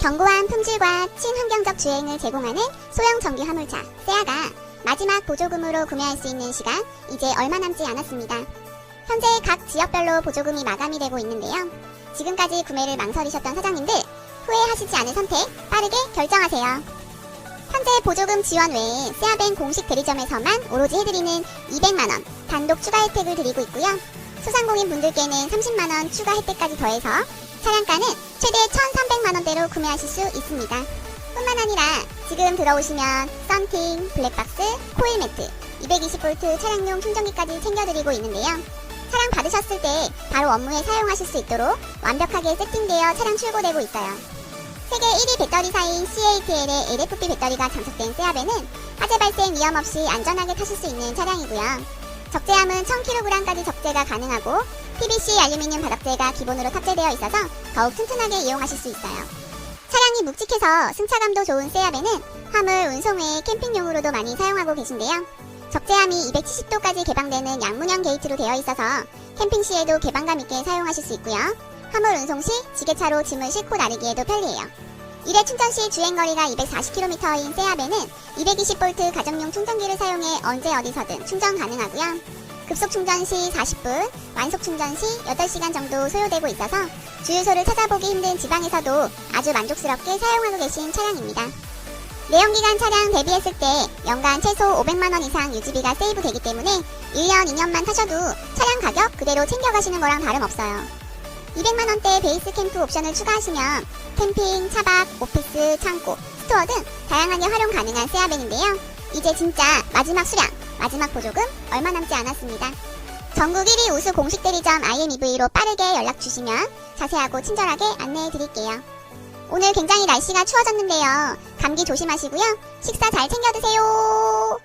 견고한 품질과 친환경적 주행을 제공하는 소형 전기 화물차 세아가 마지막 보조금으로 구매할 수 있는 시간 이제 얼마 남지 않았습니다. 현재 각 지역별로 보조금이 마감이 되고 있는데요. 지금까지 구매를 망설이셨던 사장님들 후회하시지 않을 선택 빠르게 결정하세요. 현재 보조금 지원 외에 세아뱅 공식 대리점에서만 오로지 해드리는 200만원 단독 추가 혜택을 드리고 있고요. 소상공인 분들께는 30만원 추가 혜택까지 더해서 차량가는 최대 1,300 만원대로 구매하실 수 있습니다. 뿐만 아니라 지금 들어오시면 썬팅, 블랙박스, 코일 매트, 220V 차량용 충전기까지 챙겨드리고 있는데요. 차량 받으셨을 때 바로 업무에 사용하실 수 있도록 완벽하게 세팅되어 차량 출고되고 있어요. 세계 1위 배터리사인 CATL의 LFP 배터리가 장착된 세아벤은 화재 발생 위험 없이 안전하게 타실 수 있는 차량이고요. 적재함은 1000kg까지 적재가 가능하고 PVC 알루미늄 바닥재가 기본으로 탑재되어 있어서 더욱 튼튼하게 이용하실 수 있어요. 차량이 묵직해서 승차감도 좋은 세아벤은 화물 운송 외에 캠핑용으로도 많이 사용하고 계신데요. 적재함이 270도까지 개방되는 양문형 게이트로 되어 있어서 캠핑 시에도 개방감 있게 사용하실 수 있고요. 화물 운송 시 지게차로 짐을 싣고 나르기에도 편리해요. 일회 충전 시 주행거리가 240km인 세아벤은 220V 가정용 충전기를 사용해 언제 어디서든 충전 가능하고요. 급속 충전 시 40분, 완속 충전 시 8시간 정도 소요되고 있어서 주유소를 찾아보기 힘든 지방에서도 아주 만족스럽게 사용하고 계신 차량입니다. 내연기관 차량 대비했을 때 연간 최소 500만원 이상 유지비가 세이브 되기 때문에 1년, 2년만 타셔도 차량 가격 그대로 챙겨가시는 거랑 다름없어요. 200만원대 베이스 캠프 옵션을 추가하시면 캠핑, 차박, 오피스, 창고, 스토어 등 다양하게 활용 가능한 세아벤인데요. 이제 진짜 마지막 수량, 마지막 보조금 얼마 남지 않았습니다. 전국 1위 우수 공식 대리점 IMEV로 빠르게 연락 주시면 자세하고 친절하게 안내해 드릴게요. 오늘 굉장히 날씨가 추워졌는데요. 감기 조심하시고요. 식사 잘 챙겨 드세요.